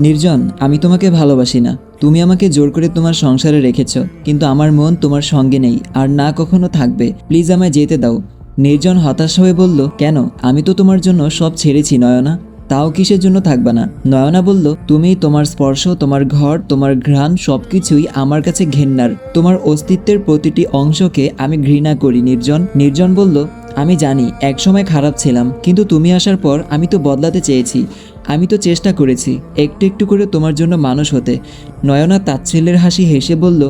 নির্জন, আমি তোমাকে ভালোবাসি না। তুমি আমাকে জোর করে তোমার সংসারে রেখেছ, কিন্তু আমার মন তোমার সঙ্গে নেই, আর না কখনো থাকবে। প্লিজ আমায় যেতে দাও। নির্জন হতাশ হয়ে বলল, কেন? আমি তো তোমার জন্য সব ছেড়েছি, নয়না। তাও কিসের জন্য থাকবা না? নয়না বলল, তুমি তোমার স্পর্শ, তোমার ঘর, তোমার ঘ্রাণ, সবকিছুই আমার কাছে ঘেন্নার। তোমার অস্তিত্বের প্রতিটি অংশকে আমি ঘৃণা করি, নির্জন। নির্জন বলল, আমি জানি, একসময় খারাপ ছিলাম, কিন্তু তুমি আসার পর আমি তো বদলাতে চেয়েছি। আমি তো চেষ্টা করেছি, একটু একটু করে তোমার জন্য মানুষ হতে। নয়না তাচ্ছেল্যের হাসি হেসে বলল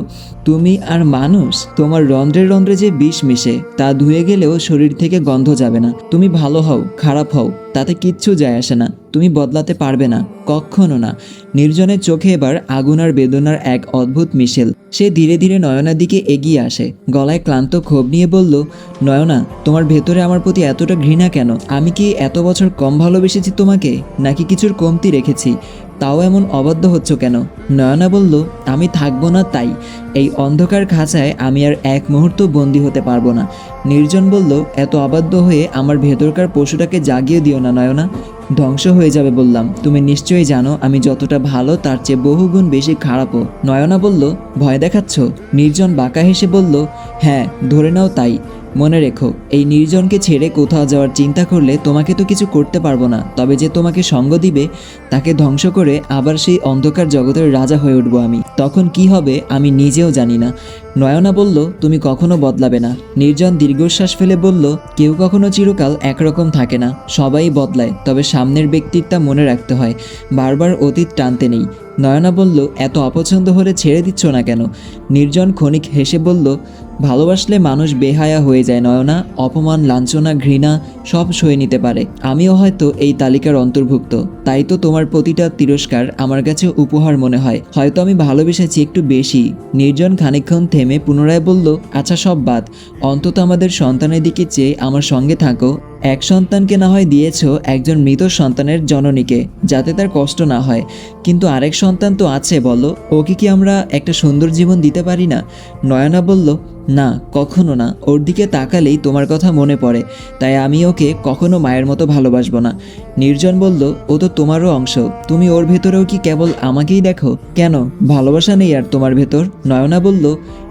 তুমি আর মানুষ, তোমার রন্ধ্রে রন্ধ্রে যে বিষ মিশে, তা ধুয়ে গেলেও শরীর থেকে গন্ধ যাবে না। তুমি ভালো হও, খারাপ হও, তাতে কিচ্ছু যায় আসে না। তুমি বদলাতে পারবে না, কখনো না। নির্জনের চোখে এবার আগুন আর বেদনার এক অদ্ভুত মিশেল। সে ধীরে ধীরে নয়নার দিকে এগিয়ে আসে। গলায় ক্লান্ত ক্ষোভ নিয়ে বলল, নয়না, তোমার ভেতরে আমার প্রতি এতটা ঘৃণা কেন? আমি কি এত বছর কম ভালোবেসেছি তোমাকে? নাকি কিছুর কমতি রেখেছি? তাও এমন অবাধ্য হচ্ছ কেন? নয়না বলল, আমি থাকব না তাই। এই অন্ধকার খাঁচায় আমি আর এক মুহূর্ত বন্দি হতে পারব না। নির্জন বলল, এত অবাধ্য হয়ে আমার ভেতরকার পশুটাকে জাগিয়ে দিও না, নয়না। ধ্বংস হয়ে যাবে বললাম। তুমি নিশ্চয়ই জানো, আমি যতটা ভালো, তার চেয়ে বহুগুণ বেশি খারাপও। নয়না বলল, ভয় দেখাচ্ছ? নির্জন বাঁকা হেসে বলল হ্যাঁ ধরে নাও তাই। মনে রেখো, এই নির্জনকে ছেড়ে কোথাও যাওয়ার চিন্তা করলে তোমাকে তো কিছু করতে পারব না। তবে যে তোমাকে সঙ্গ দিবে, তাকে ধ্বংস করে আবার সেই অন্ধকার জগতের রাজা হয়ে উঠবো আমি। তখন কি হবে, আমি নিজেও জানি না। নয়না বলল, তুমি কখনো বদলাবে না। নির্জন দীর্ঘশ্বাস ফেলে বলল, কেউ কখনো চিরকাল একরকম থাকে না। সবাই বদলায়, তবে সামনের ব্যক্তির তা মনে রাখতে হয়। বারবার অতীত টানতে নেই। নয়না বলল, এত অপছন্দ হলে ছেড়ে দিচ্ছ না কেন? নির্জন ক্ষণিক হেসে বলল ভালোবাসলে মানুষ বেহায়া হয়ে যায়, নয়না, অপমান, লাঞ্ছনা, ঘৃণা, সব সয়ে নিতে পারে। আমিও হয়তো এই তালিকার অন্তর্ভুক্ত। তাই তো তোমার প্রতিটা তিরস্কার আমার কাছে উপহার মনে হয়। হয়তো আমি ভালোবেসেছি একটু বেশি। নির্জন খানিকক্ষণ থেমে পুনরায় বলল আচ্ছা সব বাদ। অন্তত আমাদের সন্তানের দিকে চেয়ে আমার সঙ্গে থাকো এক সন্তানকে না হয় দিয়েছ একজন মৃত সন্তানের জননীকে, যাতে তার কষ্ট না হয়। কিন্তু আরেক সন্তান তো আছে, বলো। ওকে কি আমরা একটা সুন্দর জীবন দিতে পারি না? নয়না বলল, না, কখনো না। ওর দিকে তাকালেই তোমার কথা মনে পড়ে। তাই আমি ওকে কখনো মায়ের মতো ভালোবাসবো না। নির্জন বলল, ও তো তোমারও অংশ। তুমি ওর ভেতরেও কি কেবল আমাকেই দেখো? কেন? ভালোবাসা নেই আর তোমার ভেতর? নয়না বলল,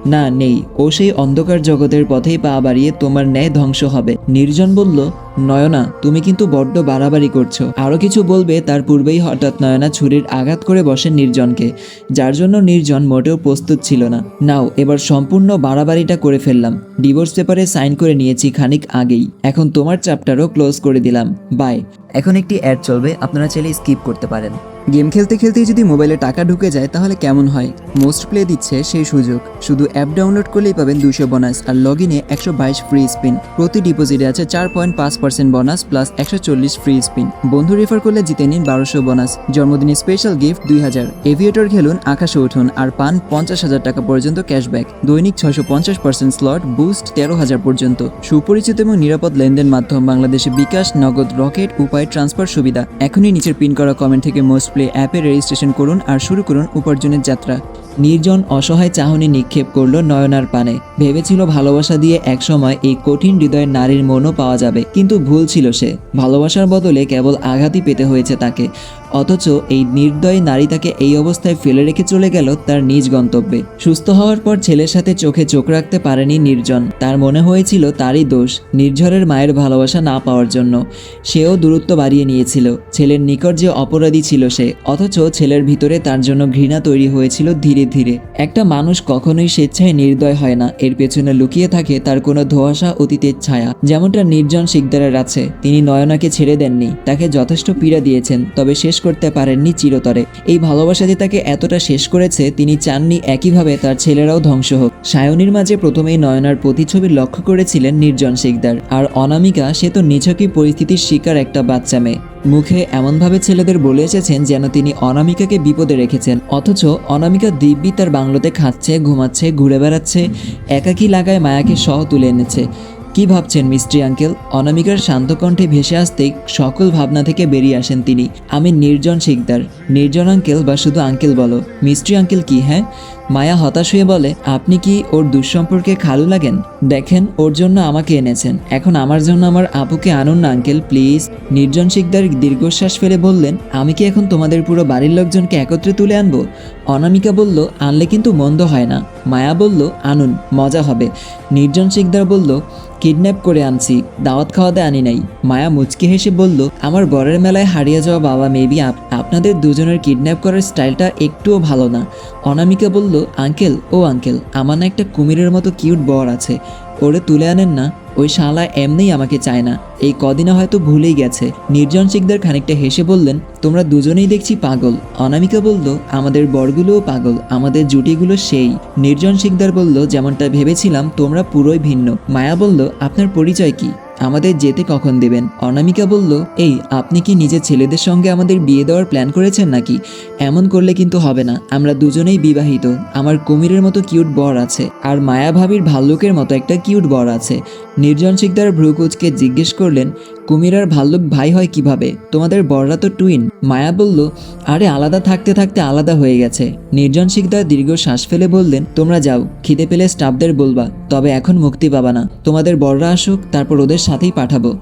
না, নেই। ও সেই অন্ধকার জগতের পথেই পা বাড়িয়ে তোমার ন্যায় ধ্বংস হবে। নির্জন বলল নয়না, তুমি কিন্তু বড্ড বাড়াবাড়ি করছ। আরও কিছু বলবে, তার পূর্বেই হঠাৎ নয়না ছুরির আঘাত করে বসেন নির্জনকে, যার জন্য নির্জন মোটেও প্রস্তুত ছিল না। নাও, এবার সম্পূর্ণ বাড়াবাড়িটা করে ফেললাম। ডিভোর্স পেপারে সাইন করে নিয়েছি খানিক আগেই। এখন তোমার চ্যাপ্টারও ক্লোজ করে দিলাম। বাই। এখন একটি অ্যাড চলবে, আপনারা চাইলে স্কিপ করতে পারেন। গেম খেলতে খেলতেই যদি মোবাইলে টাকা ঢুকে যায়, তাহলে কেমন হয়? মোস্ট প্লে দিচ্ছে সেই সুযোগ। শুধু অ্যাপ ডাউনলোড করলেই পাবেন দুশো বোনাস আর লগ ইনে একশো বাইশ ফ্রি স্পিন। প্রতি ডিপোজিটে আছে চার পয়েন্ট পাঁচ পার্সেন্ট বোনাস প্লাস একশো চল্লিশ ফ্রি স্পিন বন্ধু রেফার করলে জিতে নিন বারোশো বোনাস জন্মদিনে স্পেশাল গিফট দুই হাজার। এভিয়েটর খেলুন, আকাশে উঠুন আর পান পঞ্চাশ হাজার টাকা পর্যন্ত ক্যাশব্যাক দৈনিক ছয়শো পঞ্চাশ পার্সেন্ট স্লট বুস্ট তেরো হাজার পর্যন্ত। সুপরিচিত এবং নিরাপদ লেনদেন মাধ্যম বাংলাদেশে বিকাশ, নগদ রকেট, উপায় ট্রান্সফার সুবিধা। এখনই নিচের পিন করা কমেন্ট থেকে মোস্ট প্লে অ্যাপে রেজিস্ট্রেশন করুন আর শুরু করুন উপার্জনের যাত্রা। নির্জন অসহায় চাহনি নিক্ষেপ করল নয়নার পানে। ভেবেছিল ভালোবাসা দিয়ে একসময় এই কঠিন হৃদয়ের নারীর মনও পাওয়া যাবে, কিন্তু ভুল ছিল সে। ভালোবাসার বদলে কেবল আঘাতই পেতে হয়েছে তাকে। অথচ এই নির্দয় নারী তাকে এই অবস্থায় ফেলে রেখে চলে গেল তার নিজ গন্তব্যে। সুস্থ হওয়ার পর ছেলের সাথে চোখে চোখ রাখতে পারেনি নির্জন। তার মনে হয়েছিল তারই দোষ, নির্ঝরের মায়ের ভালোবাসা না পাওয়ার জন্য। সেও দূরত্ব বাড়িয়ে নিয়েছিল। ছেলের নিকট যে অপরাধী ছিল সে, অথচ ছেলের ভিতরে তার জন্য ঘৃণা তৈরি হয়েছিল ধীরে ধীরে। একটা মানুষ কখনোই স্বেচ্ছায় নির্দয় হয় না, এর পেছনে লুকিয়ে থাকে তার কোনো ধোয়াশা অতীতের ছায়া। যেমনটা নির্জন শিকদারের আছে, তিনি নয়নাকে ছেড়ে দেননি, তাকে যথেষ্ট পীড়া দিয়েছেন, তবে শেষ করতে পারেননি চিরতরে। এই ভালোবাসা যে তাকে এতটা শেষ করেছে, তিনি চাননি একইভাবে তার ছেলেরাও ধ্বংস হোক। সায়নীর মাঝে প্রথমেই নয়নার প্রতিছবি লক্ষ্য করেছিলেন নির্জন শিকদার আর অনামিকা, সে তো নিছকই পরিস্থিতির শিকার একটা বাচ্চা মেয়ে। মুখে এমনভাবে ছেলেদের বলে এসেছেন যেন তিনি অনামিকাকে বিপদে রেখেছেন। অথচ অনামিকা দিব্যি তার বাংলোতে খাচ্ছে, ঘুমাচ্ছে, ঘুরে বেড়াচ্ছে, একাকী লাগায় মায়াকে সহ তুলে এনেছে। কি ভাবছেন মিস্ট্রি আঙ্কেল? অনামিকার শান্ত কণ্ঠে ভেসে আসতেই সকল ভাবনা থেকে বেরিয়ে আসেন তিনি। আমি নির্জন শিকদার। নির্জন আঙ্কেল বা শুধু আঙ্কেল বলো। মিস্ট্রি আঙ্কেল কি হ্যাঁ? মায়া হতাশ হয়ে বলে, আপনি কি ওর দুঃসম্পর্কে খালু লাগেন? দেখেন, ওর জন্য আমাকে এনেছেন। এখন আমার জন্য আমার আপুকে আনুন না আঙ্কেল, প্লিজ। নির্জন শিকদার দীর্ঘশ্বাস ফেলে বললেন, আমি কি এখন তোমাদের পুরো বাড়ির লোকজনকে একত্রে তুলে আনব? অনামিকা বলল, আনলে কিন্তু মন্দ হয় না। মায়া বলল, আনুন, মজা হবে। নির্জন শিকদার বলল কিডন্যাপ করে আনছি, দাওয়াত খাওয়াতে আনি নাই। মায়া মুচকি হেসে বলল, আমার বরের মেলায় হারিয়ে যাওয়া বাবা, মেবি আপ, আপনাদের দুজনের কিডন্যাপ করার স্টাইলটা একটুও ভালো না। অনামিকা বলল, আঙ্কেল, ও আঙ্কেল, আমার না একটা কুমিরের মতো কিউট বর আছে। ওরে তুলে আনেন না, ওই শালা এমনিই আমাকে চায় না। এই কদিনে হয়তো ভুলেই গেছে। নির্জন শিকদার খানিকটা হেসে বললেন, তোমরা দুজনেই দেখছি পাগল। অনামিকা বলল, আমাদের বরগুলোও পাগল, আমাদের জুটিগুলো সেই। নির্জন শিকদার বলল, যেমনটা ভেবেছিলাম, তোমরা পুরোই ভিন্ন। মায়া বলল, আপনার পরিচয় কি? আমাদের যেতে কখন দেবেন? অনামিকা বলল, এই, আপনি কি নিজের ছেলেদের সঙ্গে আমাদের বিয়ে দেওয়ার প্ল্যান করেছেন নাকি? এমন করলে কিন্তু হবে না। আমরা দুজনেই বিবাহিত। আমার কুমিরের মতো কিউট বর আছে। আর মায়া ভাবির ভাল্লুকের মতো একটা কিউট বর আছে। নির্জন শিকদার ভ্রুকুচকে জিজ্ঞেস করলেন, কুমিরার ভাল্লুক ভাই হয় কীভাবে? তোমাদের বড়রা তো টুইন মায়া বলল, আরে আলাদা থাকতে থাকতে আলাদা হয়ে গেছে। নির্জন শিকদার দীর্ঘ শ্বাস ফেলে বললেন, তোমরা যাও, খিদে পেলে স্টাফদের বলবা, তবে এখন মুক্তি পাবা না। তোমাদের বড়রা আসুক, তারপর ওদের সাথেই পাঠাবো।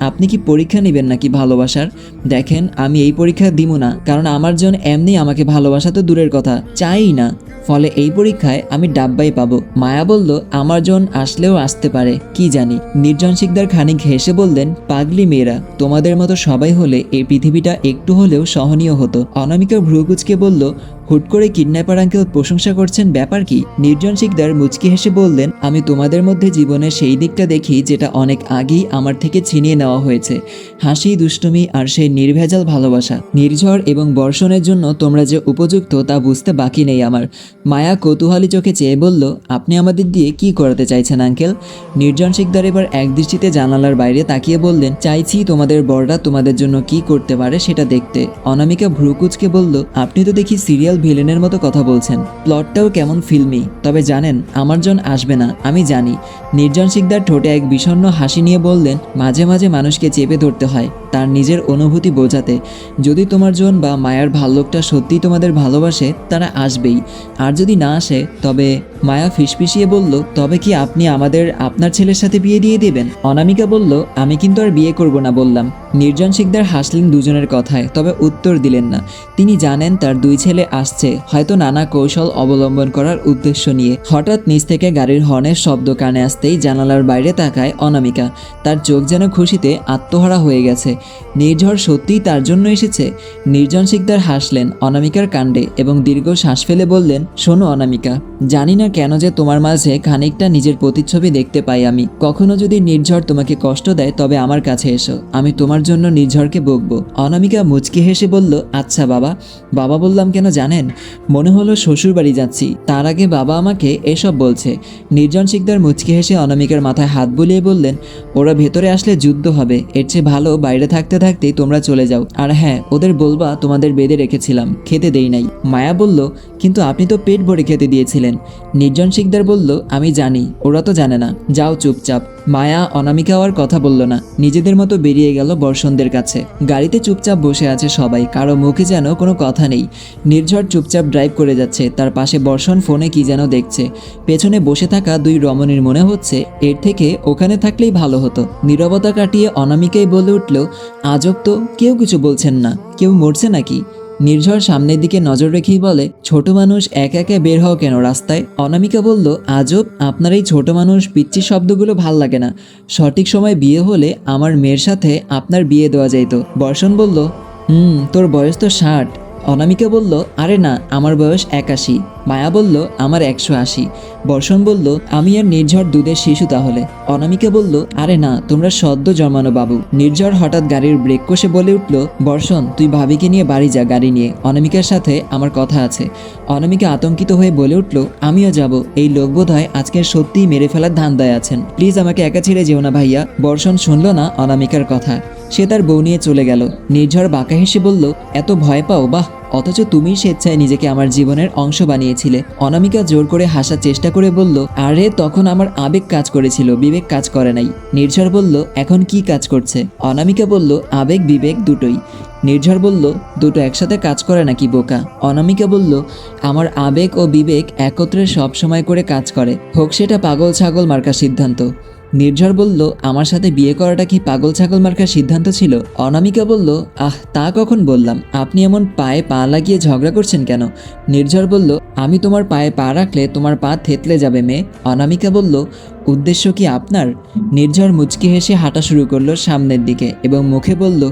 আপনি কি পরীক্ষা নেবেন নাকি ভালোবাসার? দেখেন, আমি এই পরীক্ষা দিব না, কারণ আমার জন এমনি আমাকে ভালোবাসা তো দূরের কথা, চাই না। ফলে এই পরীক্ষায় আমি ডাব্বাই পাবো। মায়া বলল, আমার জন আসলেও আসতে পারে, কি জানি? নির্জন শিকদার খানিক হেসে বললেন, পাগলি মেয়েরা, তোমাদের মতো সবাই হলে এই পৃথিবীটা একটু হলেও সহনীয় হতো। অনামিকা ভ্রুকুচকে বলল হুট করে কিডন্যাপার আঙ্কেল প্রশংসা করছেন ব্যাপার কি? নির্জন শিকদার মুচকি হেসে বললেন, আমি তোমাদের মধ্যে জীবনের সেই দিকটা দেখি যেটা অনেক আগেই আমার থেকে ছিনিয়ে নেওয়া হয়েছে। হাসি, দুষ্টুমি আর সেই নির্ভেজাল ভালোবাসা। নির্ঝর এবং বর্ষণের জন্য তোমরা যে উপযুক্ত তা বুঝতে বাকি নেই আমার। মায়া কৌতূহলী চোখে চেয়ে বলল, আপনি আমাদের দিয়ে কি করাতে চাইছেন আঙ্কেল? নির্জন শিকদার এবার একদৃষ্টিতে জানালার বাইরে তাকিয়ে বললেন, চাইছি তোমাদের বড়রা তোমাদের জন্য কি করতে পারে সেটা দেখতে। অনামিকা ভ্রুকুচকে বলল, আপনি তো দেখি সিরিয়াল ভিলেনের মতো কথা বলছেন। প্লটটাও কেমন ফিল্মি তবে জানেন, আমার জন আসবে না, আমি জানি। নির্জন শিকদার ঠোঁটে এক বিষণ্ন হাসি নিয়ে বললেন, মাঝে মাঝে মানুষকে চেপে ধরতে হয়। তার নিজের অনুভূতি বোঝাতে। যদি তোমার জন বা মায়ার ভাল্লোকটা সত্যিই তোমাদের ভালোবাসে, তারা আসবেই। আর যদি না আসে, তবে মায়া ফিসফিসিয়ে বলল, তবে কি আপনি আমাদের, আপনার ছেলের সাথে বিয়ে দিয়ে দেবেন? অনামিকা বলল, আমি কিন্তু আর বিয়ে করব না, বললাম। নির্জন শিকদার হাসলেন দুজনের কথায়, তবে উত্তর দিলেন না। তিনি জানেন তার দুই ছেলে আসছে, হয়তো নানা কৌশল অবলম্বন করার উদ্দেশ্য নিয়ে। হঠাৎ নিচ থেকে গাড়ির হর্নের শব্দ কানে আসতেই জানালার বাইরে তাকায় অনামিকা। তার চোখ যেন খুশিতে আত্মহারা হয়ে গেছে। নির্ঝর সত্যিই তার জন্য এসেছে। নির্জন শিকদার হাসলেন অনামিকার কাণ্ডে এবং দীর্ঘ শ্বাস ফেলে বললেন, শোনো অনামিকা জানি না কেন যে তোমার মাঝে খানিকটা নিজের প্রতিচ্ছবি দেখতে পাই আমি। কখনো যদি নির্ঝর তোমাকে কষ্ট দেয়, তবে আমার কাছে এসো। আমি তোমার জন্য নির্ঝরকে বকবো। অনামিকা মুচকি হেসে বলল আচ্ছা বাবা। বাবা বললাম, কেন জানেন? মনে হলো শ্বশুর বাড়ি যাচ্ছি। তার আগে বাবা আমাকে এসব বলছে। নির্জন শিকদার মুচকি হেসে অনামিকার মাথায় হাত বুলিয়ে বললেন, ওরা ভেতরে আসলে যুদ্ধ হবে। এর চেয়ে ভালো বাইরে থাকতে থাকতেই তোমরা চলে যাও। আর হ্যাঁ ওদের বলবা, তোমাদের বেঁধে রেখেছিলাম। খেতে দেই নাই। মায়া বলল কিন্তু আপনি তো পেট ভরে খেতে দিয়েছিলেন। নির্জন শিকদার বলল, আমি জানি, ওরা তো জানে না। যাও চুপচাপ। মায়া অনামিকা আর কথা বলল না। নিজেদের মতো বেরিয়ে গেল বর্ষণদের কাছে। গাড়িতে চুপচাপ বসে আছে সবাই। কারও মুখে যেন কোনো কথা নেই। নির্ঝর চুপচাপ ড্রাইভ করে যাচ্ছে। তার পাশে বর্ষণ ফোনে কি যেন দেখছে। পেছনে বসে থাকা দুই রমণীর মনে হচ্ছে, এর থেকে ওখানে থাকলেই ভালো হতো। নীরবতা কাটিয়ে অনামিকাই বলে উঠল, আজব তো, কেউ কিছু বলছেন না। কেউ মরছে নাকি? নির্ঝর সামনের দিকে নজর রেখেই বলে, ছোট মানুষ এক একে বের হও কেন রাস্তায়? অনামিকা বলল, আজব, আপনার এই ছোট মানুষ পিচ্ছি শব্দগুলো ভালো লাগে না। সঠিক সময় বিয়ে হলে আমার মেয়ের সাথে আপনার বিয়ে দেওয়া যাইত। বর্ষণ বলল, হুম, তোর বয়স তো ষাট। অনামিকা বলল, আরে না, আমার বয়স একাশি। মায়া বলল, আমার একশো আশি। বর্ষণ বলল, আমি আর নির্ঝর দুধের শিশু তাহলে? অনামিকা বলল, আরে না, তোমরা সদ্য জন্মানো বাবু। নির্ঝর হঠাৎ গাড়ির ব্রেক কষে বলে উঠল, বর্ষণ, তুই ভাবিকে নিয়ে বাড়ি যা গাড়ি নিয়ে। অনামিকার সাথে আমার কথা আছে। অনামিকা আতঙ্কিত হয়ে বলে উঠল, আমিও যাব। এই লোক বোধ হয় আজকের সত্যিই মেরে ফেলার ধান্দায় আছেন। প্লিজ আমাকে একা ছেড়ে যেও না ভাইয়া। বর্ষণ শুনল না অনামিকার কথা। সে তার বউ নিয়ে চলে গেল। নির্ঝর বাঁকা হেসে বলল, এত ভয় পাও? বাহ! অথচ তুমি স্বেচ্ছায় নিজেকে আমার জীবনের অংশ বানিয়েছিলে। অনামিকা জোর করে হাসার চেষ্টা করে বলল, আরে, তখন আমার আবেগ কাজ করেছিল, বিবেক কাজ করে নাই। নির্ঝর বলল, এখন কি কাজ করছে? অনামিকা বলল, আবেগ, বিবেক দুটোই। নির্ঝর বলল, দুটো একসাথে কাজ করে নাকি বোকা? অনামিকা বলল, আমার আবেগ ও বিবেক একত্রে সব সময় করে কাজ করে। হোক, সেটা পাগল ছাগল মার্কার সিদ্ধান্ত। নির্ঝর বলল, আমার সাথে বিয়ে করাটা কি পাগল ছাগল মার্কার সিদ্ধান্ত ছিল? অনামিকা বলল, আহ, তা কখন বললাম? আপনি এমন পায়ে পা লাগিয়ে ঝগড়া করছেন কেন? নির্ঝর বলল, আমি তোমার পায়ে পা রাখলে তোমার পা থেতলে যাবে মেয়ে। অনামিকা বলল উদ্দেশ্য কি আপনার? নির্ঝর মুচকি হেসে হাঁটা শুরু করল সামনের দিকে এবং মুখে বলল,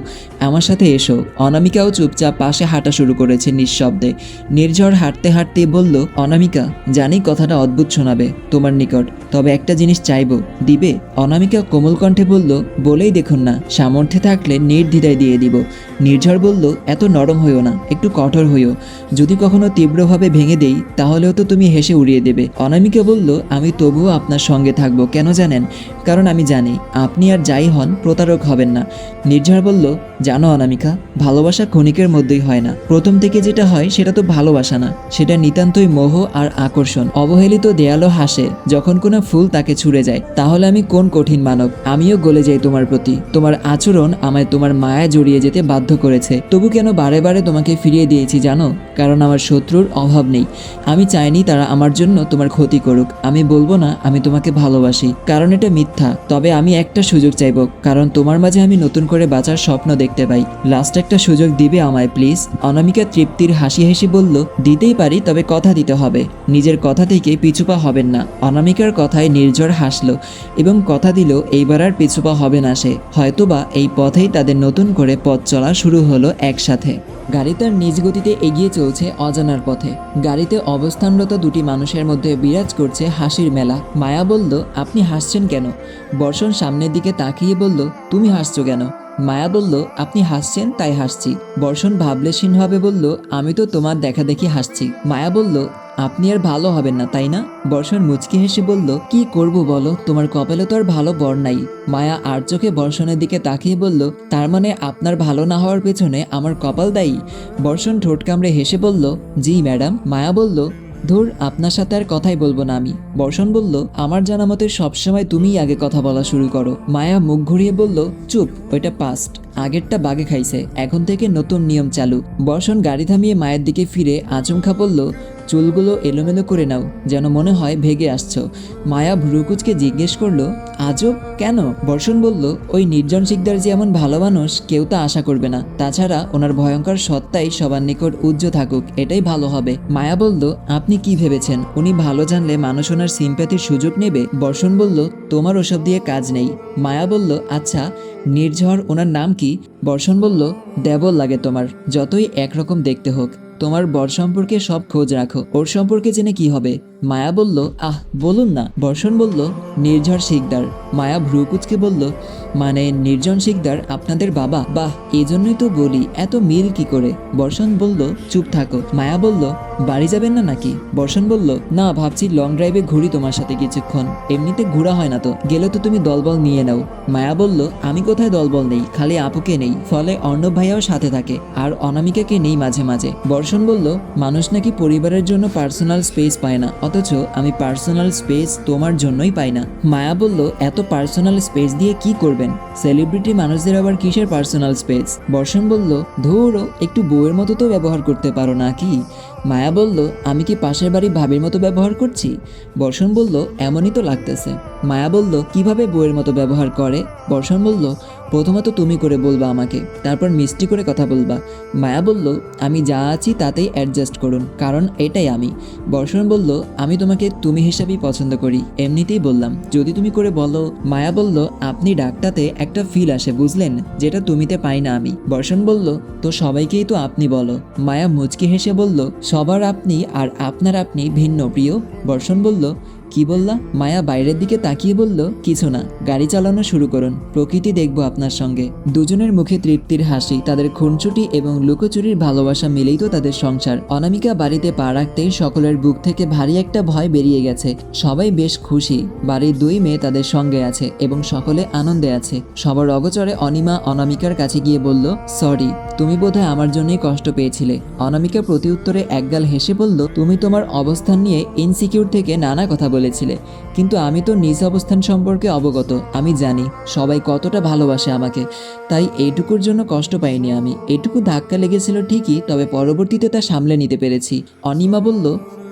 আমার সাথে এসো। অনামিকাও চুপচাপ পাশে হাঁটা শুরু করেছে নিঃশব্দে। নির্ঝর হাঁটতে হাঁটতে বলল, অনামিকা, জানি কথাটা অদ্ভুত শোনাবে তোমার নিকট, তবে একটা জিনিস চাইব। দিবে? অনামিকা কোমল কণ্ঠে বলল, বলেই দেখুন না, সামর্থ্যে থাকলে নির্দ্বিধায় দিয়ে দিব। নির্ঝর বলল, এত নরম হইও না, একটু কঠোর হইও। যদি কখনো তীব্রভাবে ভেঙে দেই, তাহলেও তো তুমি হেসে উড়িয়ে দেবে। অনামিকা বলল, আমি তবুও আপনার সঙ্গে থাকব, কেন জানেন? কারণ আমি জানি, আপনি আর যাই হন, প্রতারক হবেন না। নির্ঝর বলল, জানো অনামিকা, ভালোবাসা ক্ষণিকের মধ্যেই হয় না। প্রথম থেকে যেটা হয়, সেটা তো ভালোবাসা না। সেটা নিতান্তই মোহ আর আকর্ষণ। অবহেলিত দেয়ালও হাসে, যখন কোনো ফুল তাকে ছুঁড়ে যায়। তাহলে আমি কোন কঠিন মানব? আমিও গলে যাই তোমার প্রতি। তোমার আচরণ আমায় তোমার মায়া জড়িয়ে যেতে বাধ্য করেছে। তবু কেন বারে বারে তোমাকে ফিরিয়ে দিয়েছি জানো? কারণ আমার শত্রুর অভাব নেই। আমি চাইনি তারা আমার জন্য তোমার ক্ষতি করুক। আমি বলব না, আমি তোমাকে ভালোবাসি, কারণ এটা মিথ্যা। তবে আমি একটা সুযোগ চাইব, কারণ তোমার মাঝে আমি নতুন করে বাঁচার স্বপ্ন দেখতে পাই। লাস্ট একটা সুযোগ দিবে আমায় প্লিজ অনামিকা তৃপ্তির হাসি হেসে বলল, দিতেই পারি, তবে কথা দিতে হবে। নিজের কথা থেকে পিছুপা হবেন না। অনামিকার কথায় নির্ঝর হাসলো, এবং কথা দিল, এইবার আর পিছুপা হবে না সে। হয়তোবা এই পথেই তাদের নতুন করে পথ চলা শুরু হলো একসাথে। গাড়ি তার নিজ গতিতে এগিয়ে চলছে অজানার পথে। গাড়িতে অবস্থানরত দুটি মানুষের মধ্যে বিরাজ করছে হাসির মেলা। মায়া বলল, আপনি হাসছেন কেন? বর্ষণ সামনের দিকে তাকিয়ে বলল, তুমি হাসছো কেন? মায়া বলল, আপনি হাসছেন, তাই হাসছি। বর্ষণ ভাবলেশীনভাবে বলল, আমি তো তোমার দেখা দেখি হাসছি। মায়া বলল আপনি আর ভালো হবেন না, তাই না? বর্ষণ মুচকি হেসে বলল, কি করব বলো? তোমার কপালে তো আর ভালো বর নাই। মায়া আর চোখে বর্ষণের দিকে তাকিয়ে বলল, তার মানে আপনার ভালো না হওয়ার পেছনে আমার কপাল দায়ী? বর্ষণ ঠোঁট কামড়ে হেসে বলল, জি, ম্যাডাম। মায়া বলল, ধুর, আপনার সাথে আর কথাই বলব না আমি। বর্ষণ বলল, আমার জানা মতে সবসময় তুমিই আগে কথা বলা শুরু করো। মায়া মুখ ঘুরিয়ে বলল, চুপ, ওইটা পাস্ট আগেরটা বাগে খাইছে। এখন থেকে নতুন নিয়ম চালু। বর্ষণ গাড়ি থামিয়ে মায়ের দিকে ফিরে আচমকা বলল চুলগুলো এলোমেলো করে নাও, যেন মনে হয় ভেগে আসছো। মায়া ভ্রুকুচকে জিজ্ঞেস করল, আজব, কেন? বর্ষণ বলল, ওই নির্জন শিকদার যে এমন ভালো মানুষ, কেউ তা আশা করবে না। তাছাড়া ওনার ভয়ঙ্কর সত্তাই সবার নিকট উজ্জ্ব থাকুক, এটাই ভালো হবে। মায়া বলল, আপনি কি ভেবেছেন? উনি ভালো জানলে মানুষ ওনার সিম্প্যাথির সুযোগ নেবে? বর্ষণ বলল, তোমার ওসব দিয়ে কাজ নেই। মায়া বলল আচ্ছা নির্ঝর ওনার নাম কি? বর্ষণ বলল, দেবল লাগে তোমার, যতই একরকম দেখতে হোক। তোমার বর সম্পর্কে সব খোঁজ রাখো। ওর সম্পর্কে জেনে কি হবে? মায়া বলল, আহ, বলুন না। বর্ষণ বলল, নির্ঝর শিকদার। মায়া ভ্রুকুচকে বলল মানে নির্জন শিকদার আপনাদের বাবা? বাহ, এই জন্যই তো বলি, এত মিল কি করে? বর্ষণ বলল, চুপ থাকো। মায়া বলল, বাড়ি যাবেন না নাকি? বর্ষণ বলল, না, ভাবছি লং ড্রাইভে ঘুরি তোমার সাথে কিছুক্ষণ। এমনিতে ঘোরা হয় না তো, গেলে তো তুমি দলবল নিয়ে নাও। মায়া বলল, আমি কোথায় দলবল নেই, খালি আপুকে নেই। ফলে অর্ণব ভাইয়াও সাথে থাকে, আর অনামিকাকে নেই মাঝে মাঝে। বর্ষণ বলল, মানুষ নাকি পরিবারের জন্য পার্সোনাল স্পেস পায় না। অথচ আমি পার্সোনাল স্পেস তোমার জন্যই পাই না। মায়া বলল, এত পার্সোনাল স্পেস দিয়ে কি করবেন? সেলিব্রিটি মানুষদের আবার কিসের পার্সোনাল স্পেস বর্ষণ বলল, ধরো, একটু বউয়ের মতো তো ব্যবহার করতে পারো না কি? মায়া বলল, আমি কি পাশের বাড়ি ভাবির মতো ব্যবহার করছি? বর্ষণ বলল, এমনই তো লাগতেছে। মায়া বলল, কীভাবে বউয়ের মতো ব্যবহার করে? বর্ষণ বলল, প্রথমত তুমি করে বলবা আমাকে, তারপর মিষ্টি করে কথা বলবা। মায়া বলল, আমি যা আছি তাতেই অ্যাডজাস্ট করুন, কারণ এটাই আমি। বর্ষণ বলল, আমি তোমাকে তুমি হিসাবেই পছন্দ করি। এমনিতেই বললাম, যদি তুমি করে বলো। মায়া বলল, আপনি ডাকটাতে একটা ফিল আসে, বুঝলেন? যেটা তুমিতে পাই না আমি। বর্ষণ বলল, তো সবাইকেই তো আপনি বলো। মায়া মুচকি হেসে বলল সবার আপনি আর আপনার আপনি ভিন্ন। প্রিয় বর্ষণ বলল কি বললা? মায়া বাইরের দিকে তাকিয়ে বলল, কিছু না, গাড়ি চালানো শুরু করুন, প্রকৃতি দেখব আপনার সঙ্গে। দুজনের মুখে তৃপ্তির হাসি, তাদের খুনছুটি এবং লুকোচুরির ভালোবাসা মিলেই তো তাদের সংসার। অনামিকা বাড়িতে পা রাখতেই সকলের বুক থেকে ভারী একটা ভয় বেরিয়ে গেছে। সবাই বেশ খুশি, বাড়ির দুই মেয়ে তাদের সঙ্গে আছে এবং সকলে আনন্দে আছে। সবার অগচরে অনিমা অনামিকার কাছে গিয়ে বলল, সরি, তুমি বোধহয় আমার জন্যই কষ্ট পেয়েছিলে। অনামিকা প্রতি উত্তরে একগাল হেসে বলল, তুমি তোমার অবস্থান নিয়ে ইনসিকিউর থেকে নানা কথা বলেছিলে, কিন্তু আমি তো নিজ অবস্থান সম্পর্কে অবগত, আমি জানি, সবাই কতটা ভালোবাসে আমাকে। তাই এইটুকুর জন্য কষ্ট পাইনি আমি। এটুকু ধাক্কা লেগেছিল ঠিকই, তবে পরবর্তীতে তা সামলে নিতে পেরেছি। অনিমা বলল,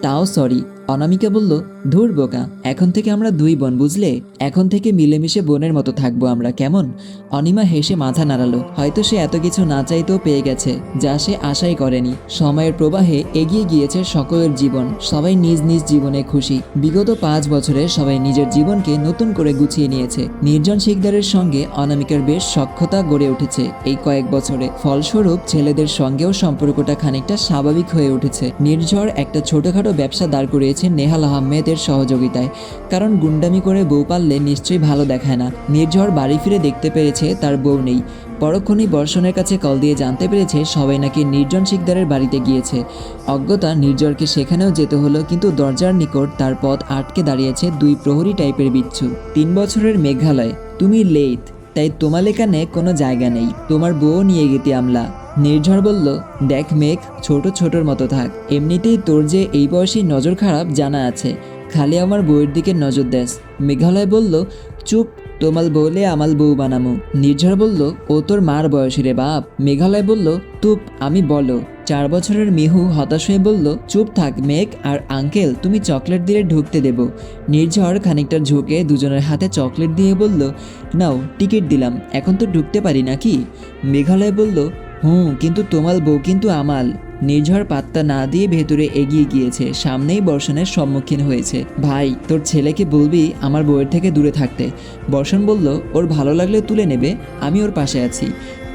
তাও সরি অনামিকা বলল, ধুর বোকা, এখন থেকে আমরা দুই বোন, বুঝলে? এখন থেকে মিলেমিশে বোনের মতো থাকব আমরা, কেমন? অনিমা হেসে মাথা নাড়ালো, হয়তো সে এত কিছু না চাইতেও পেয়ে গেছে, যা সে আশাই করেনি। সময়ের প্রবাহে এগিয়ে গিয়েছে সকলের জীবন, সবাই নিজ নিজ জীবনে খুশি। বিগত পাঁচ বছরে সবাই নিজের জীবনকে নতুন করে গুছিয়ে নিয়েছে। নির্জন শিকদারের সঙ্গে অনামিকার বেশ সক্ষতা গড়ে উঠেছে এই কয়েক বছরে। ফলস্বরূপ, ছেলেদের সঙ্গেও সম্পর্কটা খানিকটা স্বাভাবিক হয়ে উঠেছে। নির্ঝর একটা ছোটখাটো ব্যবসা দাঁড় করিয়েছে নেহাল আহমেদের সহযোগিতায়। কারণ গুন্ডামি করে বউ পাললে নিশ্চয়ই ভালো দেখায় না। নির্ঝর বাড়ি ফিরে দেখতে পেরেছে তার বউ নেই। পরক্ষণেই বর্ষণের কাছে কল দিয়ে জানতে পেরেছে সবাই নাকি নির্জন শিকদারের বাড়িতে গিয়েছে। অজ্ঞতা নির্জরকে সেখানেও যেতে হলো, কিন্তু দরজার নিকট তার পথ আটকে দাঁড়িয়েছে দুই প্রহরী টাইপের বিচ্ছু। তিন বছরের মেঘালয়। তুমি লেট তাই তোমার এখানে কোনো জায়গা নেই। তোমার বউ নিয়ে গেতে আমলা। নির্ঝর বলল, দেখ মেঘ, ছোট ছোটর মতো থাক। এমনিতেই তোর যে এই বয়সী নজর খারাপ জানা আছে। খালি আমার বউয়ের দিকে নজর দেস। মেঘালয় বলল, চুপ, তোমাল বলে আমাল বউ বানামু। নির্ঝর বলল, ও তোর মার বয়সী রে বাপ। মেঘালয় বলল, তুপ, আমি বলো। চার বছরের মিহু হতাশ হয়ে বলল, চুপ থাক মেঘ আর আঙ্কেল, তুমি চকলেট দিলে ঢুকতে দেব। নির্ঝর খানিকটা ঝুঁকে দুজনের হাতে চকলেট দিয়ে বলল, নাও, টিকিট দিলাম, এখন তো ঢুকতে পারি নাকি? মেঘালয় বলল হুম, কিন্তু তোমার বউ কিন্তু আমাল। নির্ঝর পাত্তা না দিয়ে ভেতরে এগিয়ে গিয়েছে, সামনেই বর্ষণের সম্মুখীন হয়েছে। ভাই, তোর ছেলেকে বলবি আমার বউয়ের থেকে দূরে থাকতে। বর্ষণ বলল, ওর ভালো লাগলে তুলে নেবে, আমি ওর পাশে আছি।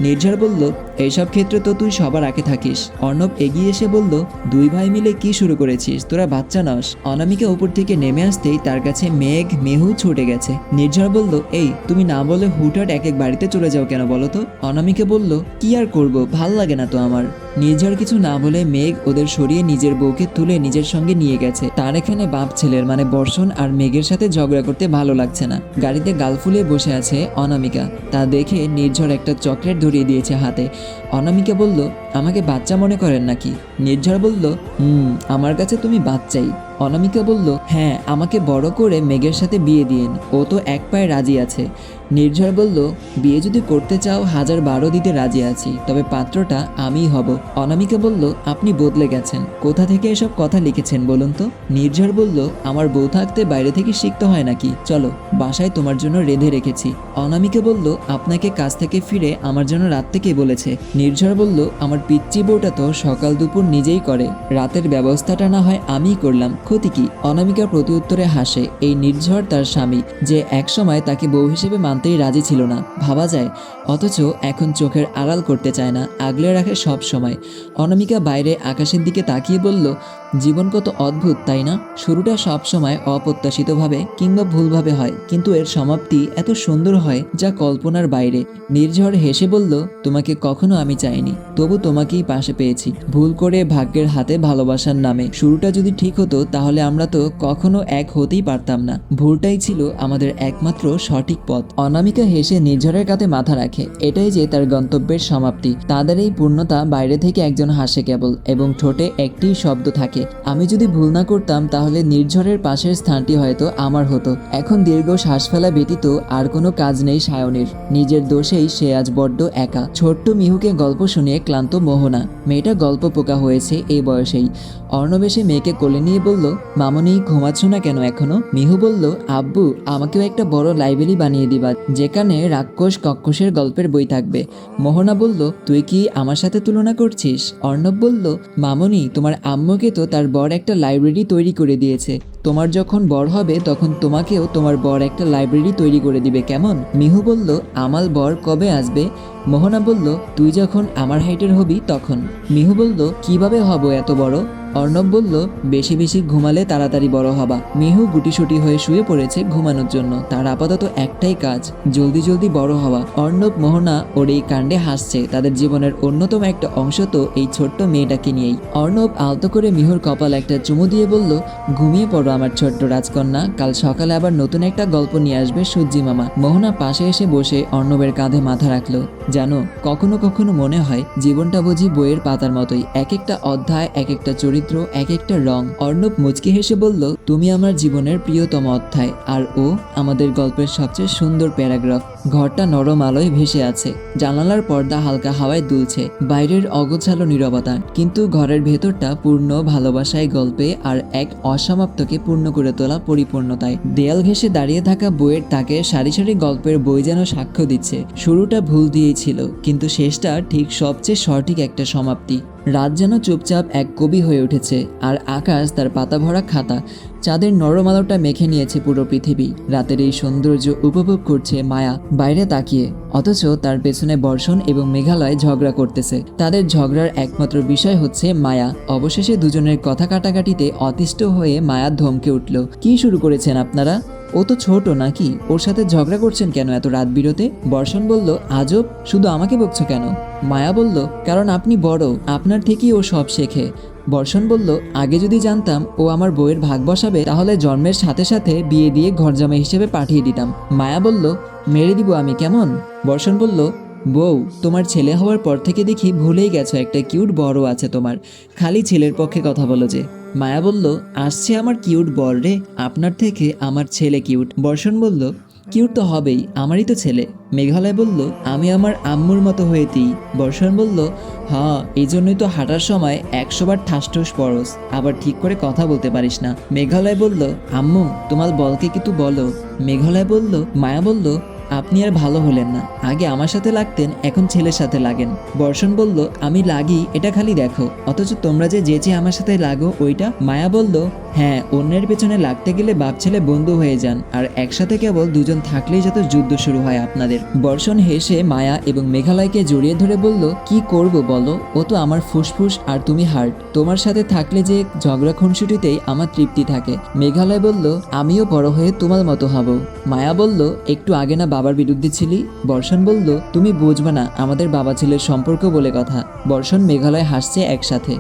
নির্ঝর বলল, এইসব ক্ষেত্রে তো তুই সবার আগে থাকিস। অর্ণব এগিয়ে এসে বলল, দুই ভাই মিলে কি শুরু করেছিস? তোরা বাচ্চা নস। অনামিকা উপর থেকে নেমে আসতেই তার কাছে মেঘ, মেহু ছুটে গেছে। নির্ঝর বলল, এই, তুমি না বলে হুটহাট এক এক বাড়িতে চলে যাও কেন বলো তো? অনামিকা বলল, কি আর করব? ভালো লাগে না তো আমার। নির্ঝর কিছু না বলে মেঘ ওদের সরিয়ে নিজের বউকে তুলে নিজের সঙ্গে নিয়ে গেছে। তার এখানে বাপ ছেলের মানে বর্ষণ আর মেঘের সাথে ঝগড়া করতে ভালো লাগছে না। গাড়িতে গাল ফুলিয়ে বসে আছে অনামিকা। তা দেখে নির্ঝর একটা চকলেট ধরিয়ে দিয়েছে হাতে। অনামিকা বলল, আমাকে বাচ্চা মনে করেন নাকি? নির্ঝর বলল, হুম, আমার কাছে তুমি বাচ্চাই। অনামিকা বলল হ্যাঁ আমাকে বড় করে মেঘের সাথে বিয়ে দিয়েন। ও তো এক পায়ে রাজি আছে। নির্ঝর বলল, বিয়ে যদি করতে চাও, হাজার বারো দিতে রাজি আছি, তবে পাত্রটা আমিই হব। অনামিকা বলল, আপনি বদলে গেছেন। কোথা থেকে এসব কথা লিখেছেন বলুন তো? নির্ঝর বলল, আমার বউ থাকতে বাইরে থেকে শিখতে হয় নাকি? চলো, বাসায় তোমার জন্য রেঁধে রেখেছি। অনামিকা বলল, আপনাকে কাজ থেকে ফিরে আমার জন্য রাত থেকে বলেছে। নির্ঝর বলল, আমার পিচ্চি বউটা তো সকাল দুপুর নিজেই করে। রাতের ব্যবস্থাটা না হয় আমিই করলাম। ক্ষতি অনামিকা প্রতি উত্তরে হাসে, এই নির্ঝর তার স্বামী, যে একসময় তাকে বউ হিসেবে মানতেই রাজি ছিল না। ভাবা যায়, অথচ এখন চোখের আড়াল করতে চায় না, আগলে রাখে সব সময়। অনামিকা বাইরে আকাশের দিকে তাকিয়ে বলল জীবন কত অদ্ভুত, তাই না? শুরুটা সব সময় অপ্রত্যাশিতভাবে কিংবা ভুলভাবে হয়। কিন্তু এর সমাপ্তি এত সুন্দর হয় যা কল্পনার বাইরে। নির্ঝর হেসে বলল, তোমাকে কখনো আমি চাইনি। তবু তোমাকেই পাশে পেয়েছি। ভুল করে ভাগ্যের হাতে ভালোবাসার নামে। শুরুটা যদি ঠিক হতো, তাহলে আমরা তো কখনো এক হতেই পারতাম না। ভুলটাই ছিল আমাদের একমাত্র সঠিক পথ। অনামিকা হেসে নির্ঝরের কাতে মাথা রাখে। এটাই যে তার গন্তব্যের সমাপ্তি। তাদের এই পূর্ণতা বাইরে থেকে একজন হাসে কেবল এবং ঠোঁটে একটি শব্দ থাকে। আমি যদি ভুল না করতাম, তাহলে নির্ঝরের পাশের স্থানটি হয়তো আমার হতো। এখন দীর্ঘ শ্বাস ফেলা ব্যতীত আর কোনো কাজ নেই সায়নের। নিজের দোষেই সে আজ বড্ড একা। ছোট্ট মিহুকে গল্প শুনিয়ে ক্লান্ত মোহনা। মেয়েটা গল্প পোকা হয়েছে এই বয়সেই। অর্ণবেশে মেয়েকে কোলে নিয়ে বলল, মামনি, ঘুমাচ্ছ না কেন এখনও? মিহু বলল, আব্বু, আমাকেও একটা বড় লাইব্রেরি বানিয়ে দিবা, যেখানে রাক্ষস কক্ষসের গল্পের বই থাকবে। মোহনা বলল, তুই কি আমার সাথে তুলনা করছিস? অর্ণব বলল, মামনি, তোমার আম্মুকে তো তার বর একটা লাইব্রেরি তৈরি করে দিয়েছে। তোমার যখন বর হবে, তখন তোমাকেও তোমার বর একটা লাইব্রেরি তৈরি করে দিবে, কেমন? মিহু বলল, আমাল বর কবে আসবে? মোহনা বলল, তুই যখন আমার হাইটের হবি তখন। মিহু বলল, কীভাবে হব এত বড়? অর্ণব বলল, বেশি বেশি ঘুমালে তাড়াতাড়ি বড় হবা। মেহু গুটিসুটি হয়ে শুয়ে পড়েছে ঘুমানোর জন্য। তার আপাতত একটাই কাজ, জলদি জলদি বড় হওয়া। অর্ণব, মোহনা ওর এই কাণ্ডে হাসছে। তাদের জীবনের অন্যতম একটা অংশ তো এই ছোট্ট মেয়েটাকে নিয়েই। অর্ণব আলতো করে মিহুর কপাল একটা চুমু দিয়ে বলল, ঘুমিয়ে পড়ো আমার ছোট্ট রাজকন্যা। কাল সকালে আবার নতুন একটা গল্প নিয়ে আসবে সূর্যি মামা। মোহনা পাশে এসে বসে অর্ণবের কাঁধে মাথা রাখল। জানো, কখনো কখনো মনে হয় জীবনটা বুঝি বইয়ের পাতার মতোই। এক একটা অধ্যায় এক একটা চরিত্র এক একটা রং। অর্ণব মুচকি হেসে বলল, তুমি আমার জীবনের প্রিয়তম অধ্যায়। আর ও আমাদের গল্পের সবচেয়ে সুন্দর প্যারাগ্রাফ। ঘরটা নরম আলোয় ভেসে আছে। জানালার পর্দা হালকা হাওয়ায় দুলছে। বাইরের অগোছালো নীরবতা। কিন্তু ঘরের ভেতরটা পূর্ণ ভালোবাসায় গল্পে আর এক অসমাপ্তকে পূর্ণ করে তোলা পরিপূর্ণতায়। দেয়াল ঘেঁষে দাঁড়িয়ে থাকা বইয়ের তাকে সারি সারি গল্পের বই যেন সাক্ষ্য দিচ্ছে। শুরুটা ভুল দিয়েই ছিল, কিন্তু শেষটা ঠিক সবচেয়ে সঠিক একটা সমাপ্তি। রাত যেন চুপচাপ এক কবি হয়ে উঠেছে, আর আকাশ তার পাতা ভরা খাতা, চাঁদের নরম আলোটা মেখে নিয়েছে পুরো পৃথিবী। রাতের এই সৌন্দর্য উপভোগ করছে মায়া, বাইরে তাকিয়ে, অথচ তার পেছনে বর্ষণ এবং মেঘালয় ঝগড়া করতেছে। তাদের ঝগড়ার একমাত্র বিষয় হচ্ছে মায়া। অবশেষে দুজনের কথা কাটাকাটিতে অতিষ্ঠ হয়ে মায়া ধমকে উঠল, কি শুরু করেছেন আপনারা? ও তো ছোট নাকি? ওর সাথে ঝগড়া করছেন কেন এত রাত বিরতে বর্ষণ বলল, আজব, শুধু আমাকে বকছো কেন? মায়া বলল, কারণ আপনি বড়, আপনার থেকেই ও সব শেখে। বর্ষণ বলল, আগে যদি জানতাম ও আমার বইয়ের ভাগ বসাবে, তাহলে জন্মের সাথে সাথে বিয়ে দিয়ে ঘরজামাই হিসেবে পাঠিয়ে দিতাম। মায়া বলল, মেরে দিব আমি, কেমন? বর্ষণ বলল, বউ, তোমার ছেলে হওয়ার পর থেকে দেখি ভুলেই গেছো, একটা কিউট বড় আছে তোমার। খালি ছেলের পক্ষে কথা বলো যে। মায়া বলল, আসছে আমার কিউট বর রে, আপনার থেকে আমার ছেলে কিউট। বর্ষণ বলল, কিউট তো হবেই, আমারই তো ছেলে। মেঘালয় বলল, আমি আমার আম্মুর মতো হয়েতেই। বর্ষণ বলল হ্যাঁ এই জন্যই তো হাঁটার সময় একশোবার ঠাসঠুস পরস, আবার ঠিক করে কথা বলতে পারিস না। মেঘালয় বলল, আম্মু, তোমার বলকে কিন্তু বলো। মেঘালয় বলল, মায়া বলল আপনি আর ভালো হলেন না। আগে আমার সাথে লাগতেন, এখন ছেলের সাথে লাগেন। বর্ষণ বলল, আমি লাগি, এটা খালি দেখো। অথচ তোমরা যে যেচে আমার সাথে লাগো, ওইটা? মায়া বলল হ্যাঁ অন্যের পেছনে লাগতে গেলে বাপ ছেলে বন্ধু হয়ে যান, আর একসাথে কেবল দুজন থাকলেই যত যুদ্ধ শুরু হয় আপনাদের। বর্ষণ হেসে মায়া এবং মেঘালয়কে জড়িয়ে ধরে বলল, কি করব বলো? ও তো আমার ফুসফুস আর তুমি হার্ট। তোমার সাথে থাকলে যে ঝগড়া খুনসুটিতেই আমার তৃপ্তি থাকে। মেঘালয় বলল, আমিও বড় হয়ে তোমার মতো হব। মায়া বলল, একটু আগে না বাবার বিরুদ্ধে ছিলি? বর্ষণ বলল, তুমি বুঝবে না, আমাদের বাবা ছেলের সম্পর্ক বলে কথা। বর্ষণ মেঘালয় হাসছে একসাথে।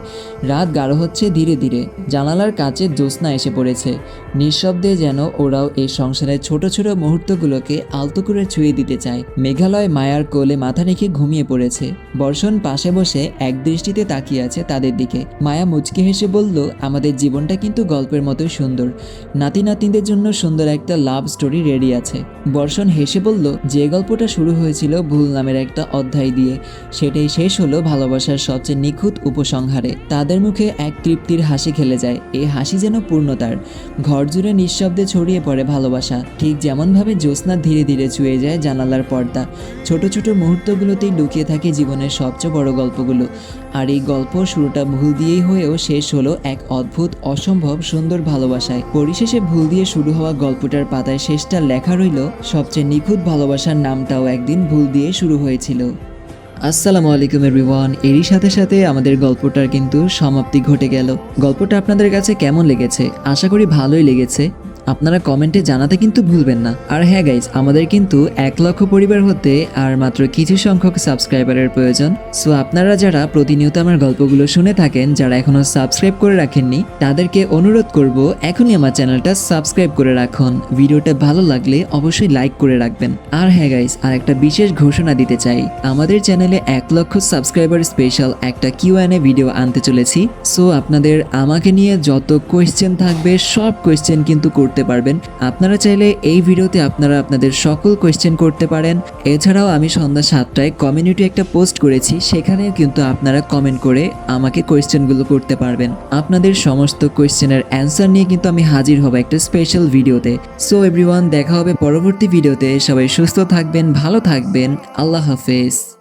রাত গাঢ় হচ্ছে ধীরে ধীরে। জানালার কাছে জ্যোৎস্না এসে পড়েছে। নিঃশব্দে যেন ওরাও এই সংসারের ছোট ছোট মুহূর্তগুলোকে আলতো করে ছুঁয়ে দিতে চায়। মেঘালয় মায়ার কোলে মাথা রেখে ঘুমিয়ে পড়েছে। বর্ষণ পাশে বসে এক দৃষ্টিতে তাকিয়ে আছে তাদের দিকে। মায়া মুচকি হেসে বলল, আমাদের জীবনটা কিন্তু গল্পের মতোই সুন্দর। নাতি নাতিনদের জন্য সুন্দর একটা লাভ স্টোরি রেডি আছে। বর্ষণ হেসে বলল, যে গল্পটা শুরু হয়েছিল ভুল নামের একটা অধ্যায় দিয়ে। সেটাই শেষ হলো ভালোবাসার সবচেয়ে নিখুঁত উপসংহারে। তাদের মুখে এক তৃপ্তির হাসি খেলে যায়। এই হাসি যেন পূর্ণতার। ঘর জুড়ে নিঃশব্দে ছড়িয়ে পড়ে ভালোবাসা। ঠিক যেমনভাবে জ্যোৎস্না ধীরে ধীরে ছুঁয়ে যায় জানালার পর্দা। ছোট ছোট মুহূর্তগুলোতেই লুকিয়ে থাকে জীবনের সবচেয়ে বড় গল্পগুলো। আর এই গল্প শুরুটা ভুল দিয়েই হয়েও শেষ হলো এক অদ্ভুত, অসম্ভব, সুন্দর ভালোবাসায়। পরিশেষে ভুল দিয়ে শুরু হওয়া গল্পটার পাতায় শেষটা লেখা রইল, সবচেয়ে নিখুঁত ভালোবাসার নামটাও একদিন ভুল দিয়ে শুরু হয়েছিল। আসসালামু আলাইকুম এভরিওয়ান, এরই সাথে সাথে আমাদের গল্পটার কিন্তু সমাপ্তি ঘটে গেল। গল্পটা আপনাদের কাছে কেমন লেগেছে? আশা করি ভালোই লেগেছে। আপনারা কমেন্টে জানাতে কিন্তু ভুলবেন না। আর হ্যাঁ গাইজ আমাদের কিন্তু এক লক্ষ পরিবার হতে আর মাত্র কিছু সংখ্যক সাবস্ক্রাইবারের প্রয়োজন। সো আপনারা যারা প্রতিনিয়ত আমার গল্পগুলো শুনে থাকেন, যারা এখনও সাবস্ক্রাইব করে রাখেননি, তাদেরকে অনুরোধ করব এখনই আমার চ্যানেলটা সাবস্ক্রাইব করে রাখুন। ভিডিওটা ভালো লাগলে অবশ্যই লাইক করে রাখবেন। আর হ্যাঁ গাইজ আর একটা বিশেষ ঘোষণা দিতে চাই। আমাদের চ্যানেলে এক লক্ষ সাবস্ক্রাইবার স্পেশাল একটা কিউ ভিডিও আনতে চলেছি। সো আপনাদের আমাকে নিয়ে যত কোয়েশ্চেন থাকবে, সব কোয়েশ্চেন কিন্তু করতে পারবেন। আপনারা চাইলে এই ভিডিওতে আপনারা আপনাদের সকল কোয়েশ্চেন করতে পারেন। এছাড়াও আমি সন্ধ্যা সাতটায় কমিউনিটি একটা পোস্ট করেছি। সেখানেও কিন্তু আপনারা কমেন্ট করে আমাকে কোয়েশ্চেনগুলো করতে পারবেন। আপনাদের সমস্ত কোয়েশ্চেনের অ্যান্সার নিয়ে কিন্তু আমি হাজির হব একটা স্পেশাল ভিডিওতে। সো এভরিওয়ান দেখা হবে পরবর্তী ভিডিওতে। সবাই সুস্থ থাকবেন, ভালো থাকবেন। আল্লাহ হাফেজ।